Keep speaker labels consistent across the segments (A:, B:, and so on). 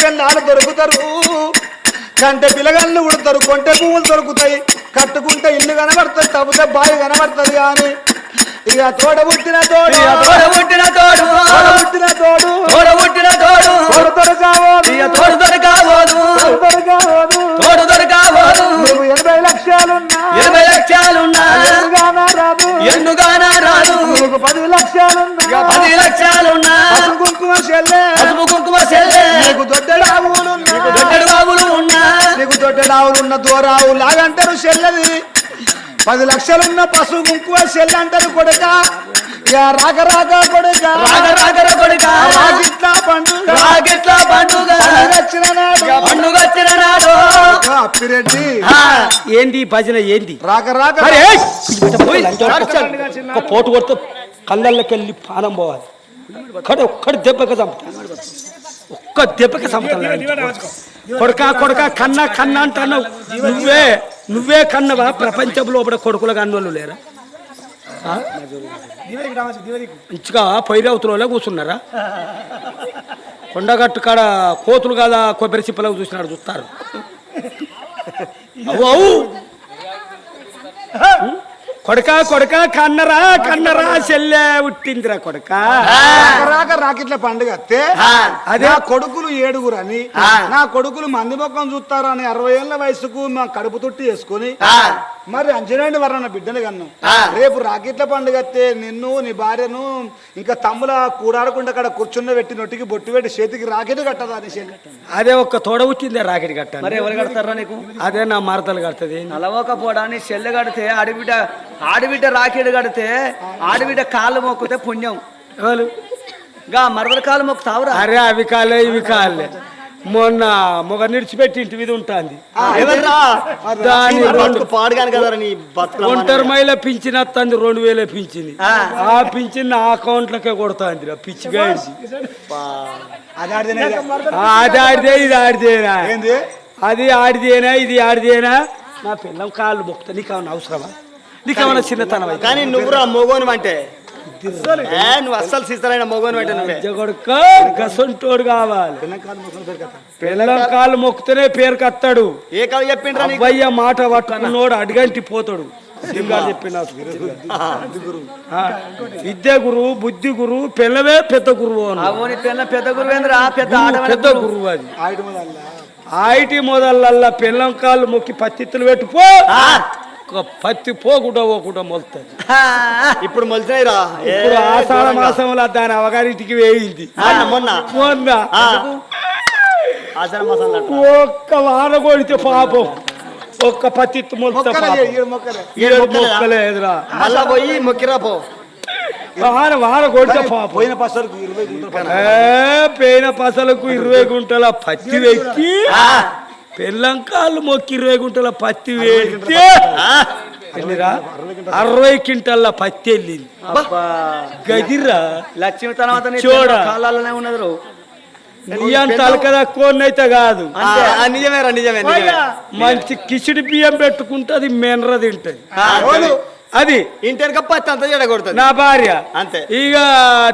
A: పెళ్ళాలు దొరుకుతారు. కంటే పిల్లగాళ్ళు ఉడతారు కొంటె పువ్వులు దొరుకుతాయి. కట్టుకుంటే ఇల్లు కనబడుతుంది తవ్వుతే బావి కనబడుతుంది కానీ ఇక తోడ పుట్టిన తోడు
B: తోడ పుట్టిన తోడు
A: తోడ పుట్టిన తోడు.
B: తోడ పుట్టిన తోడు
A: తోడు దొరకావోదు
B: ఇక తోడు దొరకావోదు
A: తోడు దొరకావోదు
B: తోడు దొరకావోదు
A: నువ్వు ఎనభై లక్షలున్నా.
B: ఎనభై లక్షలున్నా.
A: ఎదురుగానా రాదు
B: రాదు
A: నీకు పది లక్షలున్నా.
B: పది లక్షలున్నా.
A: కుంకుమ చెల్లె.
B: పసుపు కుంకుమ చెల్లె.
A: నీకు దొడ్డడావులున్నా
B: దొడ్డడు బాబులు ఉన్నా
A: నీకు దొడ్డడావులున్న దూరావు లాగంటారు చెల్లెది. పది లక్షలున్న పసుపు కుంకుమ చెల్లె అంటారు కొడుక. రాక రాక కొడుక.
B: రాగ రాగర కొడుక.
A: రాగిట్లా పండుగ.
B: రాగెట్ల పండుగ.
A: వచ్చిన నాడు.
B: పండుగ వచ్చిన నాడు.
C: ఏంది భజన ఏంది? అరే ఒక పోటు కొడితే కళ్ళల్లోకి వెళ్ళి పానం పోవాలి. ఒక్కడు ఒక్కడి దెబ్బకి చంపుతా ఒక్క దెబ్బకి చంపుతాను కొడక కొడక కన్న కన్న అంటున్నావు నువ్వే నువ్వే కన్నవా? ప్రపంచంలో ఒకటి కొడుకుల కన్నోళ్ళు లేరా? ఆ? మంచిగా పైరవుతులో కూర్చున్నారా? కొండగట్టు కాడ కోతులు కాదా కొబ్బరి చిప్పలకు చూసినాడు చూస్తారు. అవు అవు కొడక కొడక కన్నరా కన్నరా చెల్లె పుట్టిందిరా కొడక.
A: రాక రాక రాకిట్ల పండుగ అత్తే
C: అదే.
A: కొడుకులు ఏడుగురు అని నా కొడుకులు మంది మొక్కం చూస్తారు అని అరవై ఏళ్ళ వయసుకు మా కడుపు తొట్టి వేసుకొని మరి అంజనేయుడి వరణ బిడ్డలు కన్నాం. రేపు రాకిట్ల పండుగ అత్తే నిన్ను నీ భార్యను ఇంకా తమ్ముల కూడాడకుండా అక్కడ కూర్చున్న పెట్టి నొట్టికి బొట్టు పెట్టి చేతికి రాకెట్ కట్టదా అని చెల్లి
C: అదే ఒక్క తోడ పుట్టిందే రాకెట్ కట్ట
B: మరి ఎవరు కడతారా నీకు?
C: అదే నా మరతలు కడుతుంది.
B: నలవకపోవడాన్ని చెల్లె కడితే ఆడబిడ్డ ఆడబిడ్డ రాకేడు కడితే ఆడబిడ్డ కాళ్ళు మొక్కితే పుణ్యం.
C: ఎవరు?
B: గా మరదల కాళ్ళు మొక్కుతావురా.
C: అరే అవి కాలే ఇవి కాలే. మొన్న మొగ నిడిచిపెట్టి ఇంటి మీద ఉంటుంది. ఒంటరి మైల పింఛన్ వస్తుంది రెండు వేలే పింఛన్. ఆ. పింఛన్ నా అకౌంట్ లకే కొడుతుంది రా పిచ్చిగా ఇది.
A: అది ఆడితేనే ఇక.
C: ఆ, అది ఆడితే ఇది ఆడితేనా
A: ఏంది?
C: అది ఆడిదేనా ఇది ఆడిదేనా? నా పిల్లం కాళ్ళు మొక్తా నీకు అవసరమా? చిన్నతనం
D: కానీ నువ్వురా మొగోను అంటే. ఏ, నువ్వు అస్సలు సిద్ధరైన మొగోను అంటే నువ్వే.
C: గసంటోడు కావాలి. పిల్లం కాళ్ళు మొక్కుతేనే పేరు కత్తాడు
D: ఏ కవి చెప్పిండ్రా నీకు?
C: అబ్బయ్య మాట పట్టుకున్నోడు అడిగంటి పోతాడు. విద్య గురువు బుద్ధి గురువు పిల్లవే పెద్ద గురువు
B: పెద్ద గురువేంద్ర పెద్ద
C: గురువు, అది. ఆయిటి మొదలల్లా? పిల్లం కాళ్ళు మొక్కి పత్తిత్తులు పెట్టుపో ఒక పత్తి పోకుండా పోకుండా మొలుతుంది.
D: ఇప్పుడు మొలిచినాయిరా ఏ,
C: ఇప్పుడు ఆషాఢ. మాసంలో దాని అవగారింటికి వేయింది.
D: మొన్న మొన్న. ఆషాఢ మాసంలో.
C: ఒక్క వాన కొడితే పాపం. ఒక్క
A: ఏడు
C: మొక్కలేదురా.
D: మళ్ళా పోయి మొక్కిరా పో.
C: వాన వాన కొడితే
A: పోయిన పసరుకు ఇరవై గుంటలు పడ్డాయి.
C: ఏ, పేన పసలకు ఇరవై గుంటల పత్తి వెక్కి పెళ్ళంకాళ్ళు మొక్కి ఇరవై గుంటల పత్తి వేస్తే ఎన్నిరా అరవై క్వింటల్ల పత్తి వెళ్ళింది. గదిరా?
B: లక్ష్మి తర్వాత నీ
C: చూడ.
B: పిల్ల కాళ్ళలోనే ఉన్నది
C: అలకదక్కువనైతే కాదు.
D: నిజమే నిజమే
C: మంచి కిచిడి బియ్యం పెట్టుకుంటే మెనర తింటది. అది
D: ఇంటర్ పత్తి అంతా చెడగొడుతుంది
C: నా భార్య.
D: అంతే.
C: ఇక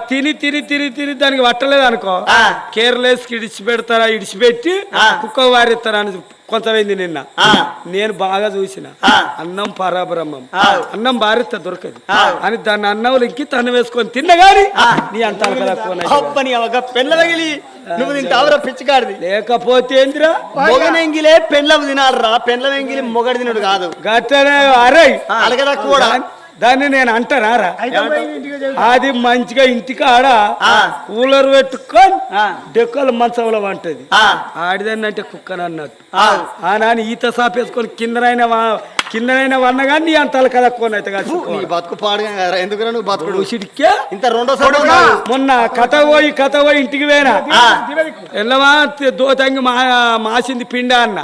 C: తిని తిని తిని తిని దానికి పట్టలేదు అనుకో
D: ఆ.
C: కేర్లెస్కి ఇడిచి పెడతారా ఇడిచిపెట్టి. కుక్క వారిస్తారా అని కొంతమైంది నిన్న. నేను బాగా చూసిన. అన్నం పరాబ్రహ్మం. అన్నం భారిత దొరకదు. అని దాన్ని అన్నం ఇంకి తను వేసుకొని తిన్న గాని నీ
D: తగిలి. నువ్వు తింటావురా పిచ్చికాడిది.
C: లేకపోతే ఏందిరా?
D: మొగనెంగిలే పెళ్ళం తినాలరా. పెళ్ళం ఎంగిలి మొగడి తినడు కాదు.
C: గట్టనే అరే.
D: అలగదా కూడా.
C: దాన్ని నేను అంటారా అది మంచిగా ఇంటికి ఆడ
D: ఆ.
C: కూలర్ పెట్టుకొని. డెక్కలు మంచంలో వంటది ఆడిదాన్ని అంటే కుక్కని అన్నట్టు
D: ఆ.
C: నాని ఈత సాపేసుకొని కిందనైనా కిందనైనా వన్న కానీ నీ అంతలు కదక్కొని అయితే
D: నీ బతుకు పాడుగా ఎందుకురా నువ్వు బతుకుడు?
C: ఉసిడికే
D: ఇంత
C: మొన్న కథ పోయి కథ పోయి ఇంటికి పోయినా? ఎల్లవా దోతంగి మా మాసింది పిండ అన్న.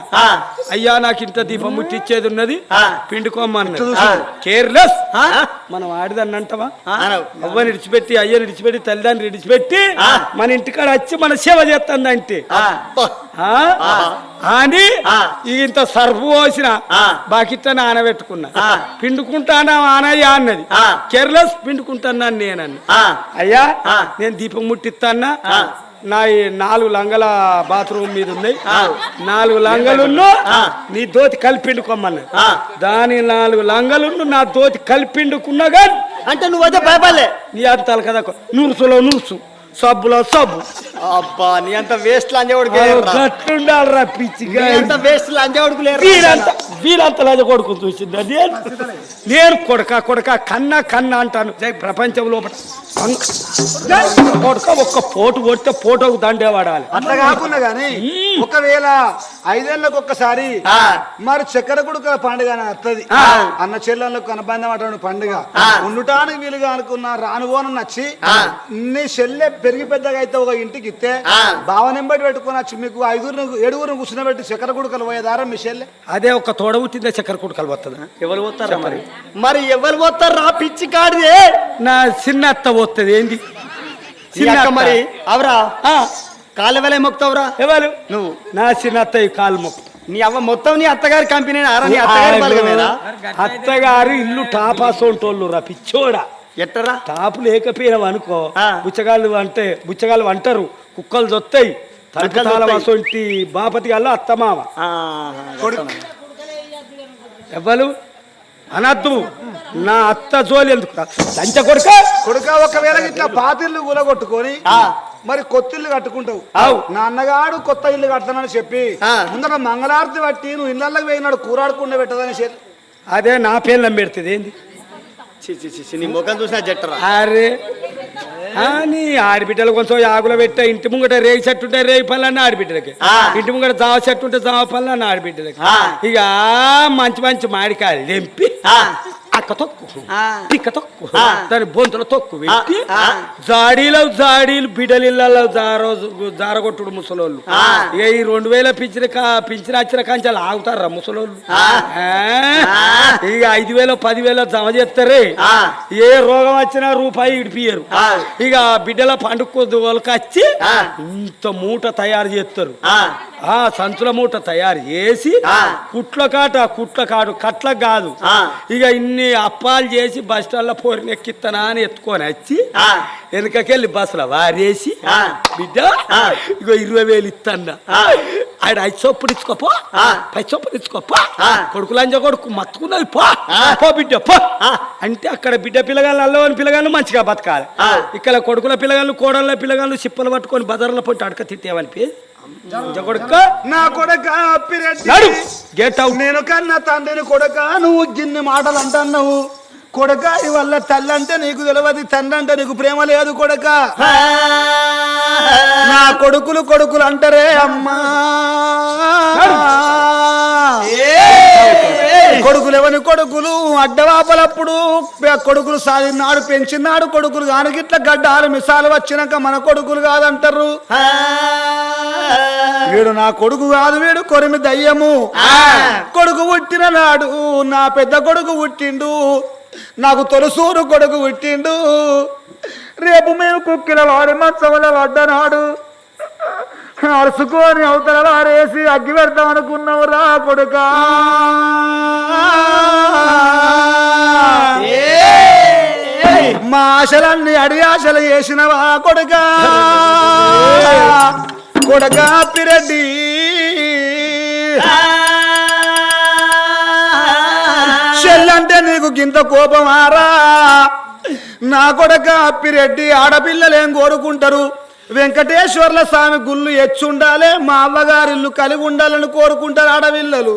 C: అయ్యా నాకు ఇంత దీపం ముట్టిచ్చేది ఉన్నది.
D: ఆ.
C: పిండుకోమన్నది కేర్లెస్? మనం ఆడిదాన్ని అంటావా
D: అనవు.
C: అవ్వని విడిచిపెట్టి అయ్యని విడిచిపెట్టి తల్లిదండ్రులు విడిచిపెట్టి మన ఇంటికాడ వచ్చి మన సేవ చేస్తుందంటే
D: అబ్బా.
C: ఆ? అని. ఇంత సర్ఫు పోసిన. బాకిట్ట నానబెట్టుకున్నా. పిండుకుంటానా ఆనయ్య అన్నది. కేర్లెస్ పిండుకుంటున్నాను నేనని
D: ఆ,
C: అయ్యా. నేను దీపం ముట్టిస్తానా. నా ఈ నాలుగు లంగల బాత్రూమ్ మీద ఉన్నాయి నాలుగు లంగలున్ను నీ దోతి కలిపిండుకోమన్నా. దాని నాలుగు లంగలున్ను నా దోతి కలిపిండుకున్నగా
D: అంటే నువ్వైతే భయపడలే
C: నీ అంతాలు కదా నూరుసులో నూరుసు సబ్బులో సబ్బు.
D: అబ్బా నీ అంత వేస్ట్ లంజవాడికి
C: గట్టుండాలరా పిచ్చిగా.
D: అంత వేస్ట్ లంజవాడికి లేరు
C: వీరంత వీరంత లజ కొడుకు చూసింది? నేను నేను కొడక కొడక కన్న కన్న అంటాను. జై ప్రపంచం లోపల. కొడక ఒక్క పోటు కొడితే పోటోకు దండే వాడాలి.
A: అట్లా కాకుండా గానీ ఒకవేళ ఐదేళ్ళకు ఒక్కసారి
D: ఆ.
A: మరి చక్కెర కొడుకుల పండుగ అని వస్తుంది. అన్న చెల్లెళ్ళకు అనుబంధం అటువంటి పండుగ. ఉండటానికి వీలుగా అనుకున్న రానుగోను నచ్చి
D: ఆ.
A: నీ చెల్లె పెరిగి పెద్దగా అయితే ఒక ఇంటికి ఇస్తే
D: ఆ.
A: భావనెంబటి పెట్టుకుని వచ్చి మీకు ఐదుగురు ఏడుగురు కూర్చున్నబెట్టి చక్కెర కొడుకలు పోయేదారా మీ చెల్లె
C: అదే ఒక తోడ పుట్టిందే చక్కెర కొడుకు కలబోతుంది
D: ఎవరు పోతారా మరి? మరి ఎవరు పోతారు రా పిచ్చి కాడిది?
C: నా చిన్న అత్త పోతుంది ఏంది.
D: మరి అవరా?
C: ఆ,
D: కాలెవలే మొక్తావురా
C: ఎవరు?
D: నువ్వు.
C: నా చిన్న అత్త ఈ కాలు మొక్కు.
D: నీ అవ్వ మొత్తం నీ అత్తగారి కంపెనీ ఆరా నీ అత్తగారి బలగమేనా?
C: అత్తగారు ఇల్లు టాపాసోంటోళ్ళు రా పిచ్చోడా.
D: ఎట్టరా
C: టాపు లేకపోయినావు అనుకో. బుచ్చగాళ్ళు అంటే బుచ్చగాళ్ళు అంటారు కుక్కలు దొత్తాయి. వసొంటి బాపతి గల్ల అత్తమామ
D: ఆ,
C: ఎవ్వరు అనద్దు నా అత్త జోలి ఎందుకు? లంచ కొడుక
A: కొడుక ఒకవేళ ఇట్లా పాతిల్లు కూలగొట్టుకొని. మరి కొత్త ఇల్లు కట్టుకుంటావు
C: ఆవు.
A: నా అన్నగాడు కొత్త ఇల్లు కడతానని చెప్పి. ముందర మంగళారతి బట్టి నువ్వు ఇళ్ళకి పోయినాడు కూరాడకుండా పెట్టదని చెప్పి
C: అదే నా పేర్లు పెడుతుంది ఏంది
D: నీ ముఖం చూసినా జట్టరా
C: అరే నీ ఆడబిడ్డలు కొంచెం ఆకులు పెట్టా ఇంటి ముంగట రేగి చెట్టు ఉంటే రేగి అన్న ఆడబిడ్డలకి. ఇంటి ముంగట జావ చెట్టు ఉంటే జావ పళ్ళు అన్న ఆడబిడ్డలకి. ఇక మంచి మంచి మామిడికాయలు తెంపి. అక్క తొక్కు. పిక్క తొక్కు. దాని బొంతుల తొక్కు పెట్టి. జాడీలో జాడీలు బిడలిళ్ళలో జారో జారగొట్టుడు ముసలోళ్ళు. ఇక ఈ రెండు వేల కా- పింఛన వచ్చిన కంచాలు ఆగుతారా ముసలోళ్ళు. ఇక ఐదు వేలు పదివేలు జమ చేస్తారే. ఏ రోగం వచ్చినా రూపాయి ఇడిపియరు
D: ఆ.
C: ఇక బిడ్డల పండుగ
D: ఆ.
C: ఇంత మూట తయారు చేస్తారు
D: ఆ,
C: సంచుల మూట తయారు చేసి. కుట్ల కాట కుట్ల కాడు కట్ల కాదు. ఇక ఇన్ని అప్పాలు చేసి బస్ స్టాండ్లో పోరిన ఎక్కిత్తనా అని ఎత్తుకొని వచ్చి
D: ఆ.
C: వెనకకెళ్ళి బస్సులో వారేసి
D: ఆ.
C: బిడ్డ. ఇగో ఇరవై వేలు ఇత్తన్న
D: ఆ.
C: ఆడ ఐదు చొప్పులు ఇచ్చుకోపో. పది చొప్పులు ఇచ్చుకోపో
D: ఆ.
C: కొడుకు మత్తుకున్నది పో బిడ్డ పో. అంటే అక్కడ బిడ్డ పిల్లగాళ్ళు అల్లవని పిల్లగాళ్ళు మంచిగా బతకాలి. ఇక్కడ కొడుకుల పిల్లగాళ్ళు కోడళ్ళ పిల్లగాళ్ళు చిప్పలు పట్టుకొని బజార్లో పోయి అడక తిట్టేవనిపి
A: నా కొడక అప్పిరెడ్డి.
C: గెట్ అవుట్
A: నేను కన్నా తండ్రిని కొడక నువ్వు గిన్ని మాటలు అంటున్నావు కొడక ఇవల్ల తల్లి అంటే నీకు తెలియదు తండ్రి అంటే నీకు ప్రేమ లేదు కొడక. నా కొడుకులు కొడుకులు అంటారే అమ్మా. కొడుకులు కొడుకులు అడ్డవాపలప్పుడు కొడుకులు సాధినాడు పెంచినాడు కొడుకులు. గానికి ఇట్లా గడ్డాలు మిసాలు వచ్చినాక మన కొడుకులు కాదంటారు. వీడు నా కొడుకు కాదు వీడు కొరిమి దయ్యము. కొడుకు పుట్టిన నాడు నా పెద్ద కొడుకు పుట్టిండు. నాకు తొలసూరు కొడుకు పుట్టిండు. రేపు మేము కుక్కిల వారి మత్సవల పడ్డనాడు అరుసుకొని అవతల వారేసి అగ్గి పెడతాం అనుకున్నావు రా కొడుకా. ఆశలన్నీ అడి ఆశలు చేసినవా కొడుకా? కొడుకా పిరెడ్డి. చెల్లంటే నీకు గింత కోపమారా? నా కొడక అప్పిరెడ్డి ఆడపిల్లలేం కోరుకుంటారు. వెంకటేశ్వర్ల స్వామి గుళ్ళు ఎచ్చుండాలే మా అవ్వగారిల్లు కలిగి ఉండాలని కోరుకుంటారు ఆడపిల్లలు.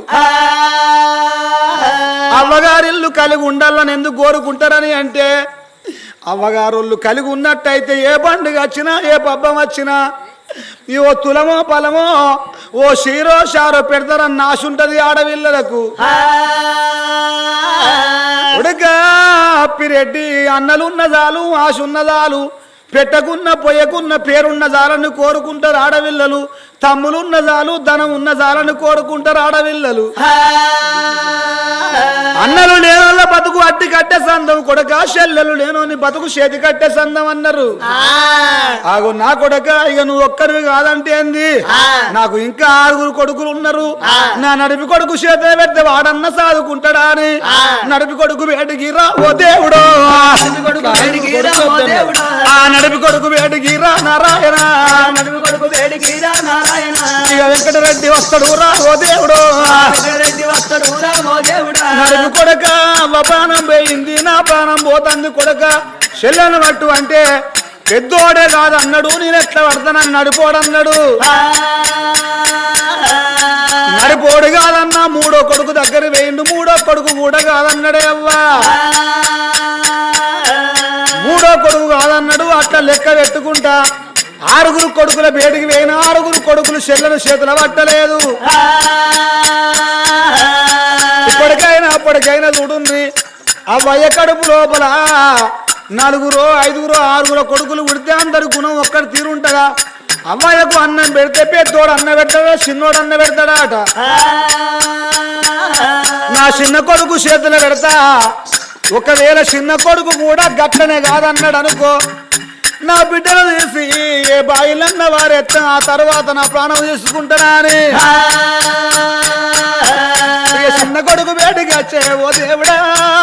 A: అవ్వగారిల్లు కలిగి ఉండాలని ఎందుకు కోరుకుంటారని అంటే అవ్వగారుళ్ళు కలిగి ఉన్నట్టయితే ఏ పండుగ వచ్చినా ఏ పబ్బం వచ్చినా ఈ ఓ తులమో పలమో ఓ షీరో షారో పెడతారని ఆశ ఉంటది ఆడపిల్లలకు ఉడగా అప్పిరెడ్డి అన్నలున్న జాలు ఆశ జాలు పెట్టకున్న పొయ్యకున్న పేరున్న జాలని కోరుకుంటారు ఆడపిల్లలు తమ్ములున్న జాలు ధనం ఉన్న జాలని కోరుకుంటారు ఆడపిల్లలు అన్నలు లేనోళ్ళ బతుకు అట్టి కట్టే సందం కొడక చెల్లెలు లేనోని బతుకు చేతి కట్టే సందం అన్నారు. ఆగు నా కొడక ఇక నువ్వు ఒక్కరివి కాదంటే ఏంది? నాకు ఇంకా ఆరుగురు కొడుకులు ఉన్నారు. నా నడిపి కొడుకు చేత పెడితే వాడన్న సాదుకుంటాడా అని? నడిపి కొడుకు వేడికి రా ఓ దేవుడో. ఆ నడిపి కొడుకు వేడికి రా నారాయణ.
B: నడుము కొడుకు వేడికి రా నారాయణ.
A: ఇక వెంకటరెడ్డి వస్తాడు రా ఓ దేవుడో.
B: రెడ్డి వస్తాడు రా ఓ దేవుడా.
A: నడుపు కొడక ప్రాణం పోయింది నా ప్రాణం పోతుంది కొడక. చెల్లెను పట్టు అంటే పెద్దోడే కాదు అన్నాడు నేను ఎట్లా పడతానని నడిపోడన్నాడు నడిపోడు కాదన్నా మూడో కొడుకు దగ్గర వేయండు మూడో కొడుకు కూడా కాదన్నాడే అవ్వా. మూడో కొడుకు కాదన్నాడు అట్లా లెక్క పెట్టుకుంటా. ఆరుగురు కొడుకుల బేటికి పోయిన ఆరుగురు కొడుకులు చెల్లెలు చేతుల పట్టలేదు. ఇప్పటికైనా అప్పటికైనా చూడుంది ఆ కడుపు లోపల నలుగురు ఐదుగురు ఆరుగురు కొడుకులు ఉడితే అందరు గుణం ఒక్కటి తీరుంటదా? అమ్మాయికు అన్నం పెడితే పెద్దోడు అన్న పెడతాడా చిన్నోడు అన్న పెడతాడా అట? నా చిన్న కొడుకు చేతులు పెడతా ఒకవేళ చిన్న కొడుకు కూడా గట్లనే కాదన్నాడు అనుకో నా బిడ్డను తీసి ఏ బాయిలన్న వారెత్త ఆ తర్వాత నా ప్రాణం తీసుకుంటానా అని చిన్న కొడుకు బయటికి వచ్చే ఓ దేవుడా.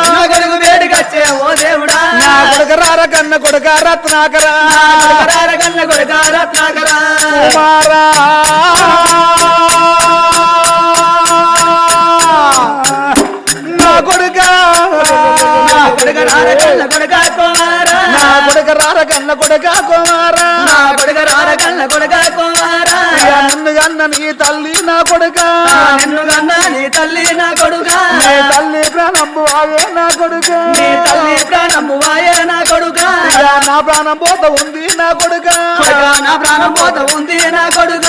B: నా కొడుకు వేడికి వచ్చే ఓ దేవుడా.
A: నా కొడుకు రార కన్న కొడుక రత్నాకరా.
B: కరార కన్న కొడుక కన్న కొడుక కుమారా?
A: నా కొడుక రార కన్న కొడుక కుమారా? నన్ను కన్న నీ తల్లి నా కొడుక?
B: నిన్ను కన్న నీ తల్లి నా కొడుక?
A: నీ తల్లి ప్రాణంబు ఆగే నా కొడుక?
B: నీ తల్లి ప్రాణము వాయే నా కొడుక?
A: నా ప్రాణం పోత ఉంది నా కొడుక?
B: కొడుక నా ప్రాణం పోత ఉంది నా కొడుక?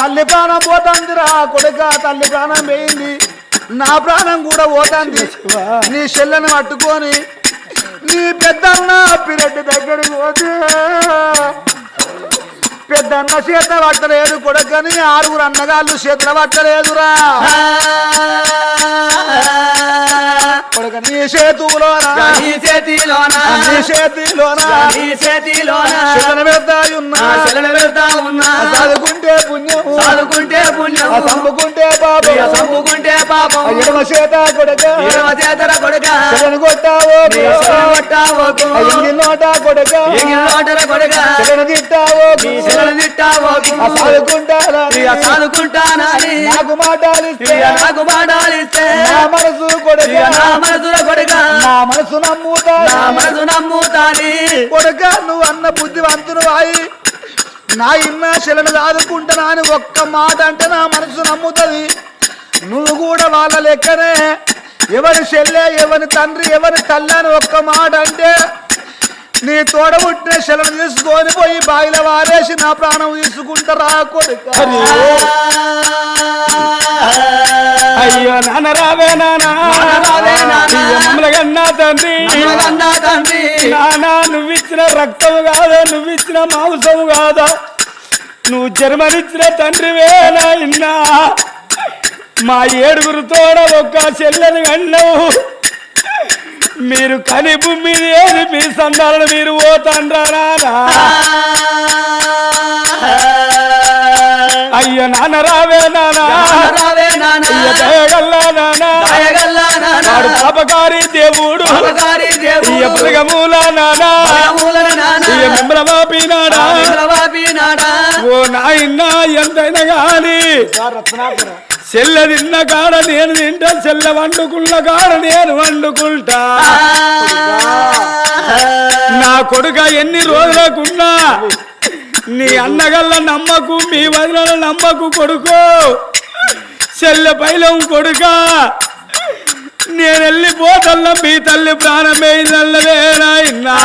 A: తల్లి ప్రాణం పోతాందిరా కొడుక తల్లి ప్రాణం వేయింది. నా ప్రాణం కూడా పోతాంది. నీ చెల్లెని పట్టుకొని నీ పెద్దన్న పిరెడ్డి దగ్గరికి పోతే పెద్దన్న చేత పట్టలేదు కొడుకని ఆరుగురు అన్నగాళ్ళు చేతుల పట్టలేదురా. కొడుక నీ చేతులో
B: నీ చేతిలోన?
A: నీ చేతిలోన?
B: నీ చేతిలోన?
A: చెల్లెని పెడతాయున్నా
B: నా చెల్లెలు వెళ్తా ఉన్నా
A: చదువుకుంటే పుణ్యం
B: చదువుకుంటే పుణ్యం
A: చంపుకుంటే పాపం
B: చంపుకుంటే పాపం
A: ఎడమ చేత కొడక.
B: ఏడవ చేతర కొడుక.
A: చెలను కొట్టావో
B: నీ శిలను కొట్టావోకు
A: ఎంగి నోట కొడక.
B: ఎంగిన నోటల కొడుక.
A: చెలను తిట్టావో
B: నీ శిలను తిట్టావోకు
A: చదువుకుంటారా
B: ఇక చదువుకుంటానని
A: నాకు మాటాలిస్తే
B: ఇక నాకు మాటాలిస్తే
A: నా మనసు కొడక.
B: నా మనసుల కొడుక.
A: నా మనసు నమ్ముతా
B: నా మనసు నమ్ముతాని.
A: కొడక నువ్వు అన్న బుద్ధివంతుడు అయి నా ఇన్న శిలను చదువుకుంటానా అని ఒక్క మాట అంటే నా మనసు నమ్ముతుంది. నువ్వు కూడా వాళ్ళ లెక్కనే. ఎవరి చెల్లె ఎవరి తండ్రి ఎవరి తల్లి అని ఒక్క మాట అంటే నీ తోడ పుట్టిన శిలను తీసుకొని పోయి బావిలో వారేసి నా ప్రాణం తీసుకుంటారా కొడుక.
C: అయ్యో నాన్న రావే నాన్న. తండ్రి.
B: తండ్రి.
C: నాన్న నువ్విచ్చిన రక్తము కాదా నువ్విచ్చిన మాంసము కాదా. నువ్వు జన్మనిచ్చిన తండ్రివే నాయనా మా ఏడుగురు తోడ ఒక్క చెల్లెని కన్నావు. మీరు కని భూమి ఏది మీ సంతాలను మీరు పోతాండ్రా నాన్న అయ్యో నాన్న. రావే వాడు పాపకారి దేవుడు. మిమ్మల వాపినాడా
B: చంద్రబాబినాడా
C: ఓ నాయన ఎంతైనా గాని. చెల్ల తిన్న కాడ నేను తింటా చెల్లె వండుకున్న కాడ నేను వండుకుంటా నా కొడుక ఎన్ని రోజులకున్నా నీ అన్నగల్ల నమ్మకు మీ వదిన నమ్మకు కొడుకు చెల్లె పైలం కొడుక నేను వెళ్ళిపోతల్ల మీ తల్లి ప్రాణమే నల్లవే నాయనా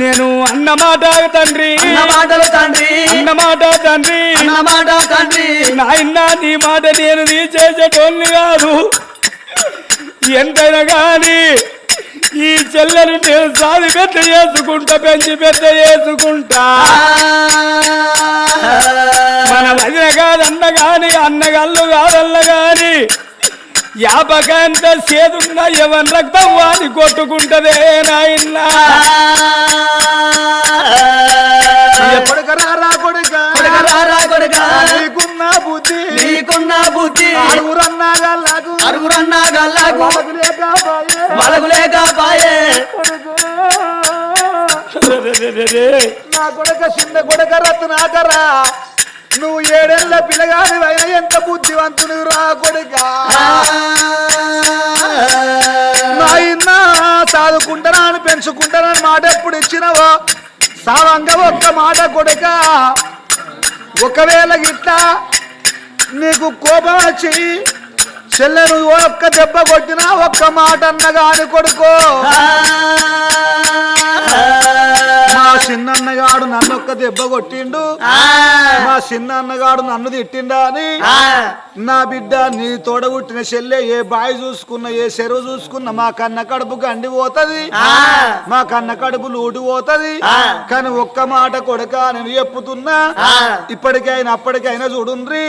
C: నేను అన్నమాట తండ్రి
B: అన్న మాటలు తండ్రి
C: అన్నమాట తండ్రి.
B: అన్న మాట తండ్రి.
C: నాయన నీ మాట నేను నీ చేసేటోన్ని కాదు. ఎంతైనా గాని ఈ చెల్లెను నేను సాది పెద్ద చేసుకుంటా పెంచి పెద్ద చేసుకుంటా. మన వదిన కాదన్న గాని అన్నగల్లు కాదల్ల గాని యాపకంత సేదున్న ఎవరి రక్తం వాని కొట్టుకుంటదే నాయన్నా
A: కొడుకరా రా కొడుక?
B: కొడుకరారా కొడుకా?
A: నీకున్న బుద్ధి.
B: నీకున్న బుద్ధి.
A: ఆరుగురన్నా గల్లకు.
B: అరుగురన్నా గల్లకు.
A: లేక పోయే.
B: మలగులేక పాయే.
A: నా కొడుక చిన్న కొడుక రత్నాకరా నువ్వు ఏడేళ్ళ పిల్లగాని అయినా ఎంత బుద్ధివంతుడు రా కొడుక నా సాదుకుంటారా అని పెంచుకుంటారా అని మాట ఎప్పుడు ఇచ్చినావో? సావంగా ఒక్క మాట కొడక ఒకవేళ గిట్లా నీకు కోపం వచ్చి చెల్లెను ఒక్క దెబ్బ కొట్టినా ఒక్క మాట అన్నగా అని కొడుకో. మా చిన్నన్నగాడు నన్ను ఒక్క దెబ్బ కొట్టిండు. మా చిన్న అన్నగాడు నన్ను తిట్టిండా అని. నా బిడ్డ నీ తోడబుట్టిన చెల్లె ఏ బాయి చూసుకున్న ఏ చెరువు చూసుకున్న మా కన్న కడుపు గండి పోతది. మా కన్న కడుపు లూటి పోతది. కానీ ఒక్క మాట కొడక నేను చెప్పుతున్నా. ఇప్పటికైనా అప్పటికైనా చూడుండ్రి.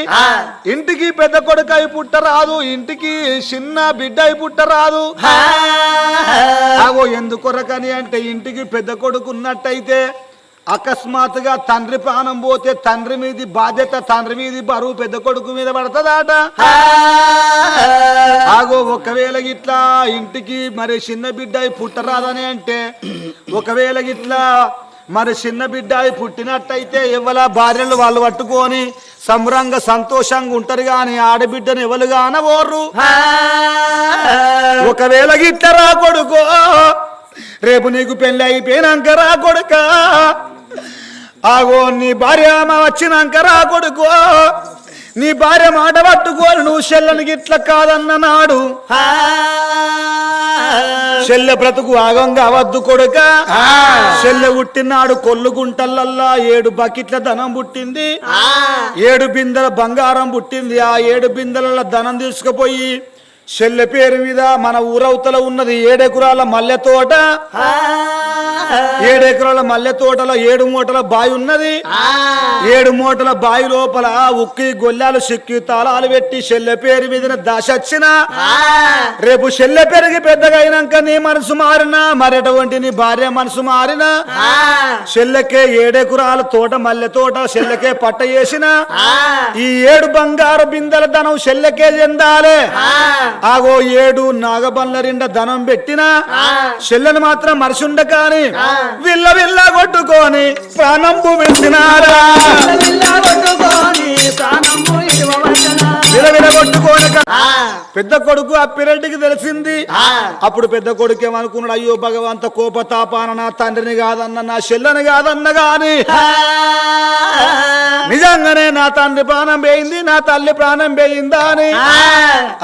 A: ఇంటికి పెద్ద కొడుకు అయి పుట్టరాదు. ఇంటికి చిన్న బిడ్డ అయి పుట్టరాదు ఆగో ఎందుకొరకని అంటే ఇంటికి పెద్ద కొడుకు ఉన్నట్టయితే అకస్మాత్తుగా తండ్రి ప్రాణం పోతే తండ్రి మీది బాధ్యత తండ్రి మీది బరువు పెద్ద కొడుకు మీద పడతదాట. ఆగో ఒకవేళ గిట్లా ఇంటికి మరి చిన్న బిడ్డ పుట్టరాదని అంటే ఒకవేళ గిట్లా మరి చిన్న బిడ్డ పుట్టినట్టయితే ఎవల భార్యలు వాళ్ళు పట్టుకొని సంబరంగా సంతోషంగా ఉంటారు గాని ఆడబిడ్డను ఎవరు కానవోర్రు ఒకవేళ గిట్ల రా కొడుకో రేపు నీకు పెళ్ళి అయిపోయినాక రా కొడుక. ఆగో నీ భార్య వచ్చినాక రా కొడుకో. నీ భార్య మాట పట్టుకోని నువ్వు చెల్లని గిట్ల కాదన్న నాడు. చెల్లె బ్రతుకు ఆగంగా అవద్దు కొడుక. చెల్లె పుట్టినాడు కొల్లు గుంటలల్లా ఏడు బకెట్ల ధనం పుట్టింది. ఏడు బిందెల బంగారం పుట్టింది. ఆ ఏడు బిందెల ధనం తీసుకుపోయి చెల్లె పేరు మీద మన ఊరవతల ఉన్నది ఏడెకరాల మల్లె తోట. ఏడెకరాల మల్లె తోటలో ఏడు మూటల బావి ఉన్నది. ఏడు మూటల బావి లోపల ఉక్కి గొల్లాలు సిక్కి తాళాలు పెట్టి చెల్లె పేరు మీద దాసొచ్చిన. రేపు చెల్లె పెరిగి పెద్దగా అయినాక నీ మనసు మారినా మరటువంటి నీ భార్య మనసు మారినా. చెల్లెకే ఏడెకురాల తోట మల్లె తోట చెల్లెకే పట్ట వేసిన. ఈ ఏడు బంగారు బిందెల ధనం చెల్లెకే చెందాలే. ఆగో ఏడు నాగబండ్ల రిండ ధనం పెట్టిన చెల్లెని మాత్రం మరచుండ కాని విల్ల విల్ల కొట్టుకొని ప్రాణంపు విడిచినారా విల పెద్ద కొడుకు ఆ పిరెడ్డికి తెలిసింది. అప్పుడు పెద్ద కొడుకు ఏమనుకున్నాడు అయ్యో భగవంత కోపతాపాన నా తండ్రిని కాదన్న నా చెల్లని కాదన్న గాని నిజంగానే నా తండ్రి ప్రాణం పోయింది నా తల్లి ప్రాణం పోయిందా అని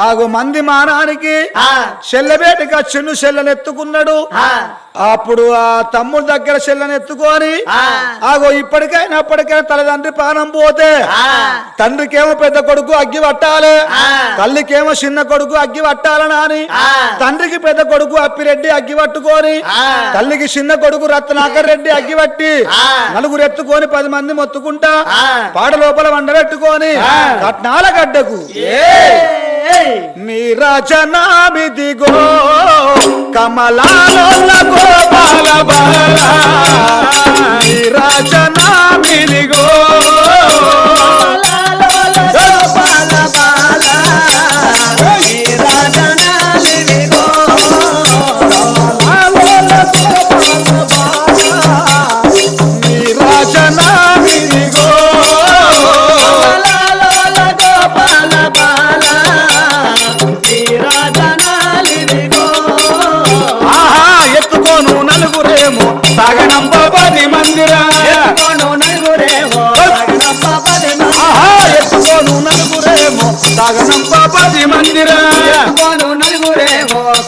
A: ఆగు మంది మానానికి చెల్లెబేటికి వచ్చిండు చెల్లెనెత్తుకున్నాడు. అప్పుడు ఆ తమ్ముడు దగ్గర చెల్లెనెత్తుకొని ఆగో ఇప్పటికైనా అప్పటికైనా తల్లిదండ్రి ప్రాణం పోతే తండ్రికేమో పెద్ద కొడుకు అగ్గి పట్టాలి. తల్లికేమో చిన్న కొడుకు అగ్గి పట్టాలని అని తండ్రికి పెద్ద కొడుకు అప్పిరెడ్డి అగ్గి పట్టుకొని. తల్లికి చిన్న కొడుకు రత్నాకర్ రెడ్డి అగ్గి పట్టి. నలుగురు ఎత్తుకొని పది మంది మొత్తుకుంటా. పాడ లోపల వండబెట్టుకొని కట్నాల గడ్డకు. నీరచనామిదిగో కమలాలోల గోపాల బాల. నీరచనామిదిగో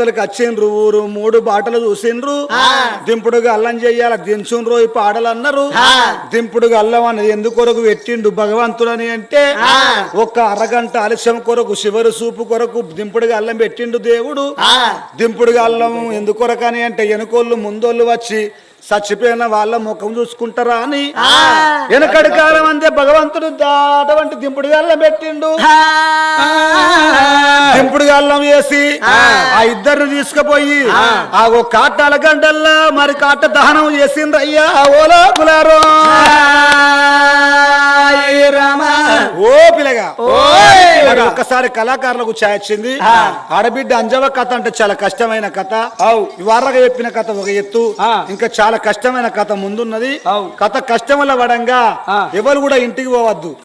A: ఊరవతలకి వచ్చిండ్రు ఊరు మూడు బాటలు చూసిండ్రు. దింపుడుగా అల్లం చెయ్యాల దించుండ్రు ఈ పాటలు అన్నారు దింపుడుగా అల్లం అన్నది ఎందుకొరకు పెట్టిండు భగవంతుడని అంటే ఒక్క అరగంట ఆలస్యం కొరకు శివరు సూపు కొరకు దింపుడుగా అల్లం పెట్టిండు దేవుడు. దింపుడుగా అల్లం ఎందుకొరకని అంటే వెనుకోళ్ళు ముందోళ్ళు వచ్చి చచ్చిపోయిన వాళ్ళ ముఖం చూసుకుంటారా అని? వెనకడి కాలం అంతే భగవంతుడు దాటవంటి దింపుడుగా అల్లం పెట్టిండు. దింపుడు గల్లం వేసి ఆ. ఇద్దరిని తీసుకుపోయి ఆ. ఓ కాటాల గంటల్లా మరి కాట దహనం చేసిండ్రు అయ్యా ఓలో కులారో ఓ పిల్లగా. ఒక్కసారి కళాకారులకు చాయచ్చింది ఆడబిడ్డ అంజవ కథ అంటే చాలా కష్టమైన కథ. వారగా చెప్పిన కథ ఒక ఎత్తు. ఇంకా చాలా కష్టమైన కథ ముందున్నది. కథ కష్టం వల్ల పడంగా ఎవరు కూడా ఇంటికి పోవద్దు.